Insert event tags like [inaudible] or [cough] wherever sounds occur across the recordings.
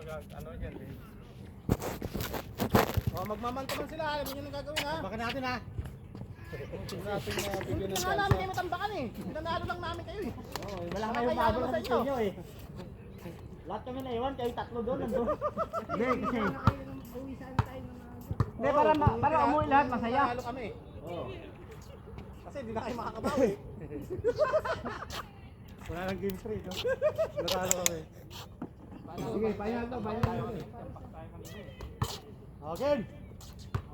mag ano yan eh. Oh, magmamantaman sila. Alam niyo ang gagawin ha. Baka natin ha. Huwag natin na Hindi bigyan ng nga chance. namin kayo matambakan eh. Pinanalo lang namin kayo eh. Oo, eh, wala kayong na sa inyo. eh. Lahat kami naiwan, kayo tatlo doon nandun. Hindi, kasi... Hindi, para, para umuwi lahat masaya. Panalo kami. Oo. Kasi hindi na kayo makakabawi. [laughs] Wala nang game 3, no? Natalo kami. Sige, pahinga to, pahinga to. Okay.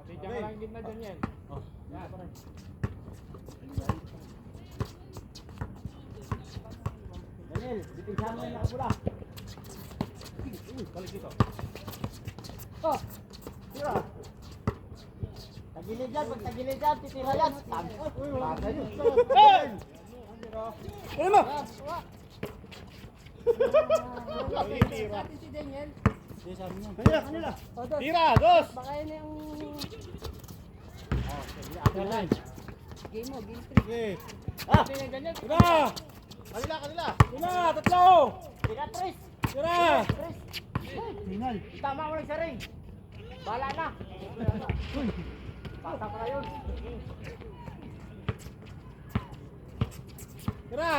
Hindi dyan ka lang gitna dyan yan. Daniel, bitinsahan mo yung nakapula. Balik dito. Oh, tira. Tagilid yan, pag tagilid yan, titira yan. Yun. Hey! Ano mo? si Daniel. Kanila, kanila. Tira, dos. Baka yun yung Ako na. game mo, game 3. Sige. Ah, Tira. Kanila, kanila. Tira, tatlo! tira, Tris. Tira! Tris. Hingal. Tama mo lang sa ring. Bala na. Pasa pa na yun. Tira.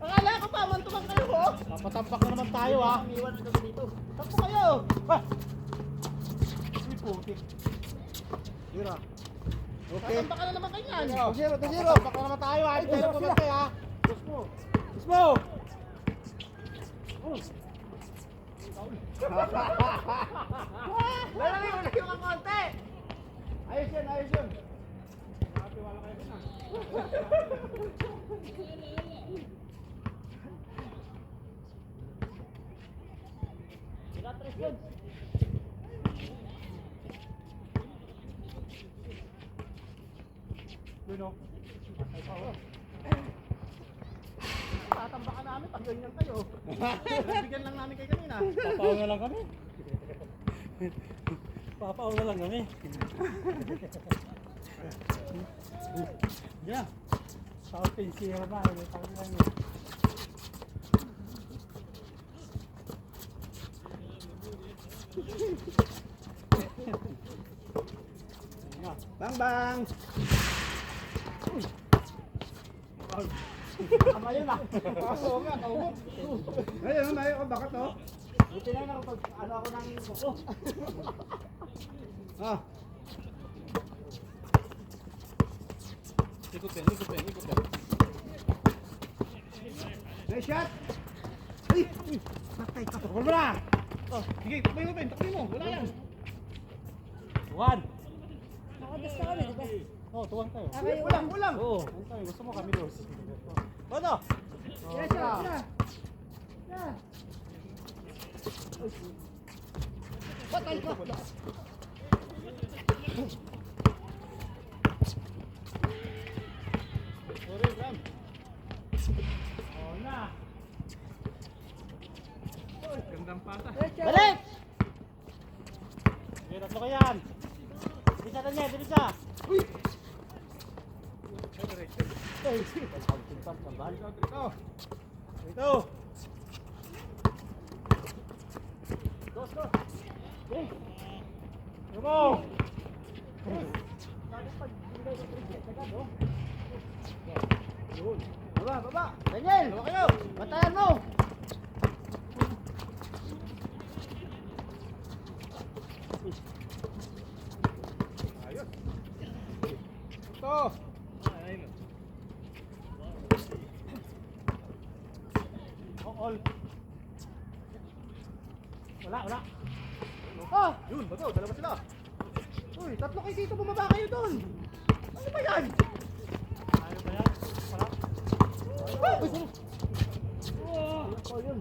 Akala ko pa, mantuman kayo ho. Papatampak na naman tayo ha. Iwan na kami dito. Takbo kayo. Ah! Uy, puti. Tira. Okay. Tatamba ka na naman kayo yan. 2-0, 2-0. Papatampak na naman tayo ha. Hindi tayo pumantay ha. Push mo. Push mo. Lalaki [laughs] mo lang yung konti. Ayos yan, ayos yan. Tira, Tris yun. Yun o. Tatamba ka namin pag ganyan kayo. [laughs] Bigyan lang namin kayo kanina. Papaw na lang kami. Papaw na lang kami. Yeah. South Sincere na. May tawag lang yun. Bang bang. Tama yun ah. Oo nga, kaubo. Ayun, may ako baka to. Buti na lang pag ano ako ng buko. Ah. Ikot yan, ikot yan, ikot yan. Nice shot! Ay! Patay ka. Na! Oh, sige, takbo mo. Takbo mo. Wala yan. One. Oh, tuwan tayo. Ah, kayo. Ulang, ulang. Oo. Oh, tayo. Gusto mo kami dos. Ano? Yes, sir. Tira. Patay ka. Sorry, Bram. Oh, na. Gandang pata. Yes, sir. Balik! Okay, tatlo ka yan. Bisa na niya, bisa. Uy! Ay, pagpagpag kambal. Ito. Ito. Dos, dos. Eh, Come on. oh. Baba, baba. Daniel! Dalawa kayo. Batayan mo! Ayos. Ito. All. Wala, wala. Ah! Yun, bato. Dalawa sila. Uy, tatlo kayo dito. Bumaba kayo doon. Ano ba yan? Ayaw ba yan? Oh, yun.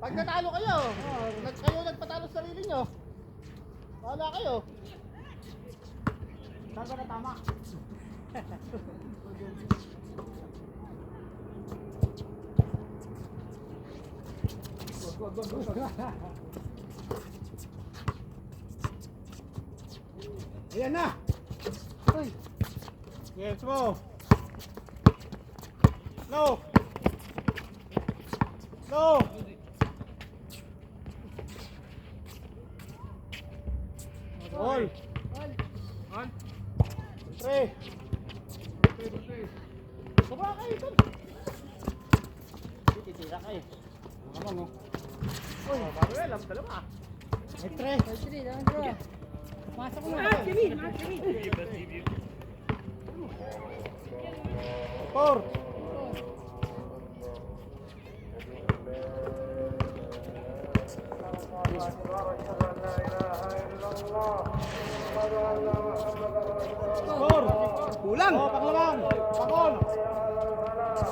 Pag natalo kayo, nag kayo nagpatalo sa sarili nyo. Wala kayo. Saan na tama? [laughs] Ayan na. Yes mo. No. No. All. On. Three. Three, three. Baba kayo dun. Titira kayo. Naman oh. Uy, bago yan, lang dalawa. May three. Oh, three, dalawang draw. Pasok mo. Ah, Jimmy, ah, Jimmy. Four. Four. Kulang. Oh, panglawang. Pangol.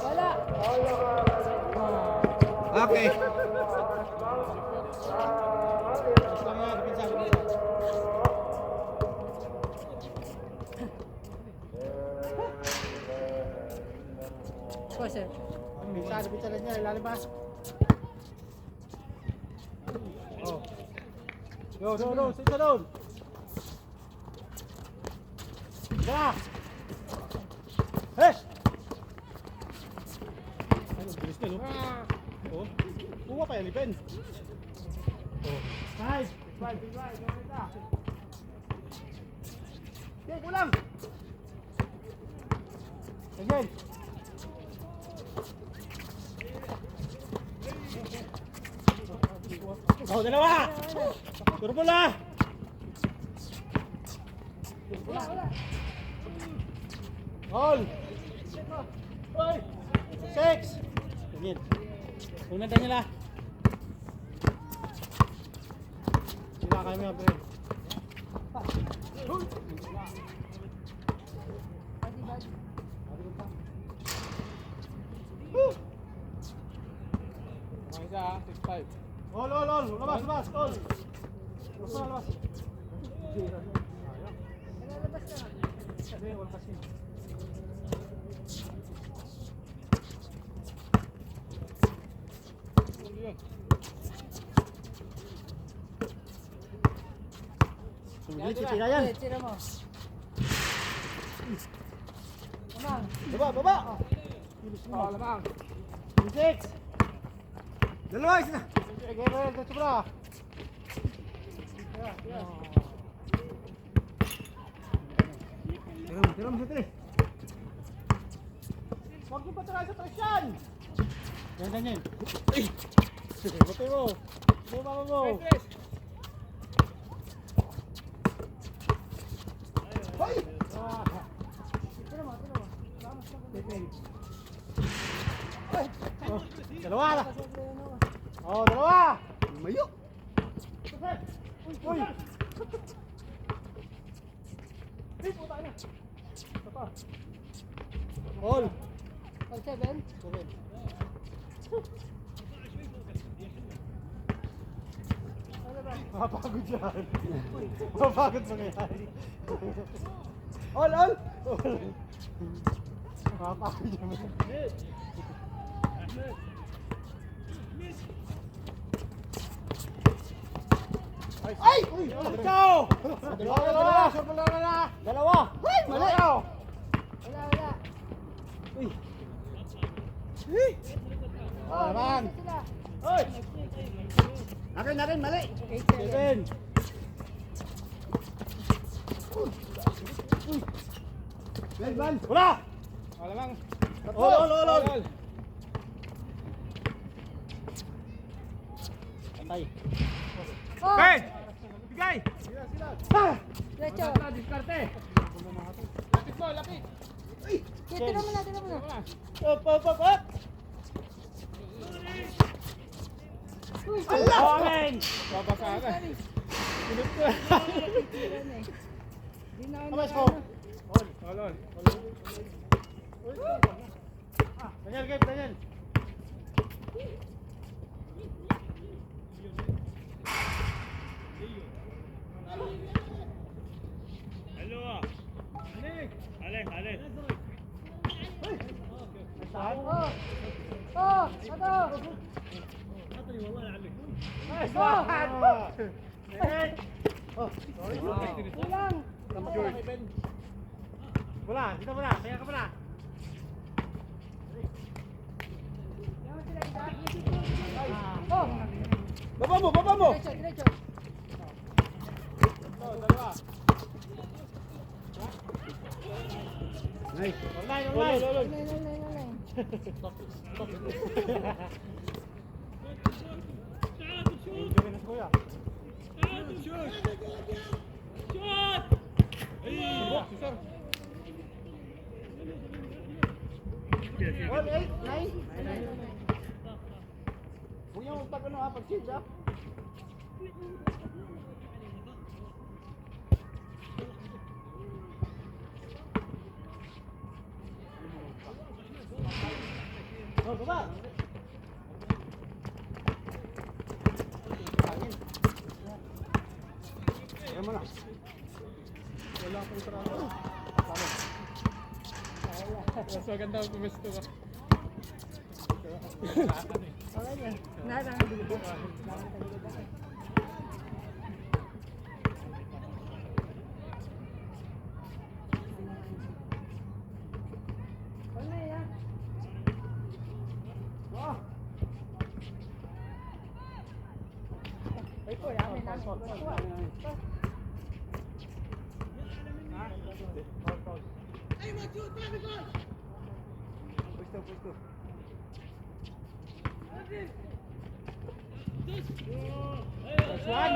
Wala. Okay. Oh, sir. Depensa lang niya. Ilalim pa. Oh. Yo, no, no. Sit down. Tara. Eh. Ano, bilis na? Oh. Kuha pa yan, Lipen. Oh. Five. Five, five. Okay, kulang. Again. Oh, dalawa! Turbo na! All! Six! Again. Unang tayo nila. Sila kami mga pre. Badi, badi. Ang isa, ah, six, five. All, all, all! Labas, labas! All! Labas na, labas! Nalalabas nga. Hindi, wala kasi. Hindi, titira yan. Eh, tira mo. Kamang. Baba, baba! Oh, lamang. Six! Dalawa, isa na. Again, dito sobra. Tira mo, tira mo sa tre. Huwag mo patry sa presyon! Yan, yan, yan. Ay! Buti mo. Buma mo mo. Tres, tres. Hoy! Tira mo, tira mo. Dalawa na. Oh, dalawa. Mayo. Uy! Ay, puta na. Ito pa. All. Pag seven. Okay. Mapagod yan. Mapagod mangyayari. All, all. Mapagod yan. Ay! Uy! Ikaw! Dalawa, dalawa! Na! Dalawa. Ay, mali. Dalawa! Wala, wala. Uy! Oh, Ah, man! nandito sila. Uy! Akin na rin, mali. Seven. Seven! Melban. Wala! Oh, lamang. All, all, all, all! All. Patay. Oh, Okay. Bigay. Ah! Diretso. Na, diskarte. Lapit mo, lapit. Okay, tira mo na, tira mo na. Up, up, up, up! Allah! Oh, amen! Babasa ka. Pinip ko. Ako Kamay na- mo. All, all. Ah, Daniel, Gabe, Daniel. Saan? Oh! Oh! Ano? Nice Oh! one! Daniel! Oh, sorry. Kulang. George. Wala, dito mo na, kaya ka mo na. Oh, Baba mo, baba mo! diretso, diretso. Nice. Online, online. Lay, lay, lay, lay, lay. Injury na si kuya. All eight, nine. Huwag niyo magpag ano ha. Oh, baba. Kaya mo na. Wala akong trato. Mas maganda kung gusto ka. Okay na. Nada. Ay po, yaman namin. Pwesto, pwesto. First one.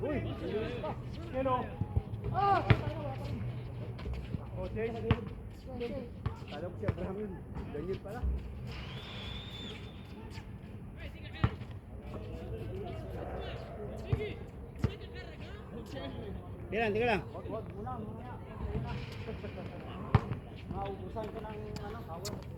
Uy, hello. Oh! O, change. Kala ko si Abraham yun. Daniel pala. Tingnan lang, tingnan lang. Wag, wag muna, muna. Maubusan ka ng ano, power.